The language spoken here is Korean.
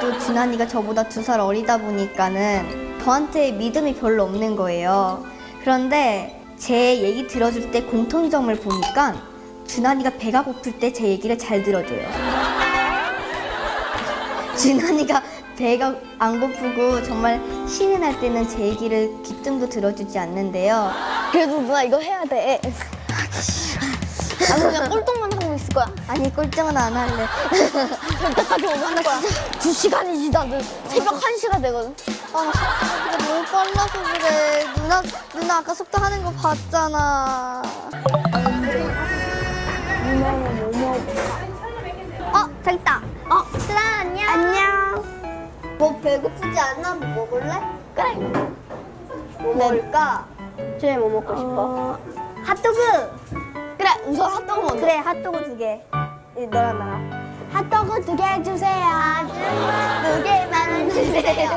또 준환이가 저보다 두 살 어리다 보니까는 저한테 믿음이 별로 없는 거예요. 그런데 제 얘기 들어줄 때 공통점을 보니까 준환이가 배가 고플 때 제 얘기를 잘 들어줘요. 준환이가 배가 안 고프고 정말 신이 날 때는 제 얘기를 귀뜸도 들어주지 않는데요. 그래도 누나 이거 해야 돼. 나는 그냥 꼴통만. 아니 꼴등은 안 할래. 절대까지 못 하는 거야. 두 시간이 지 나는. 새벽 한 시가 되거든. 아, 근데 너무 빨라서 그래. 누나, 누나 아까 속도 하는 거 봤잖아. 어, 저기 있다. 어, 수라 안녕. 안녕. 뭐 배고프지 않아? 뭐 먹을래? 그래. 뭐 먹을까? 쟤뭐 먹고 싶어? 핫도그. 그래 우선 핫도그 먼저. 그래, 핫도그 두 개. 이, 너랑 나랑. 핫도그 두 개 주세요. 아줌마 두 개만 주세요.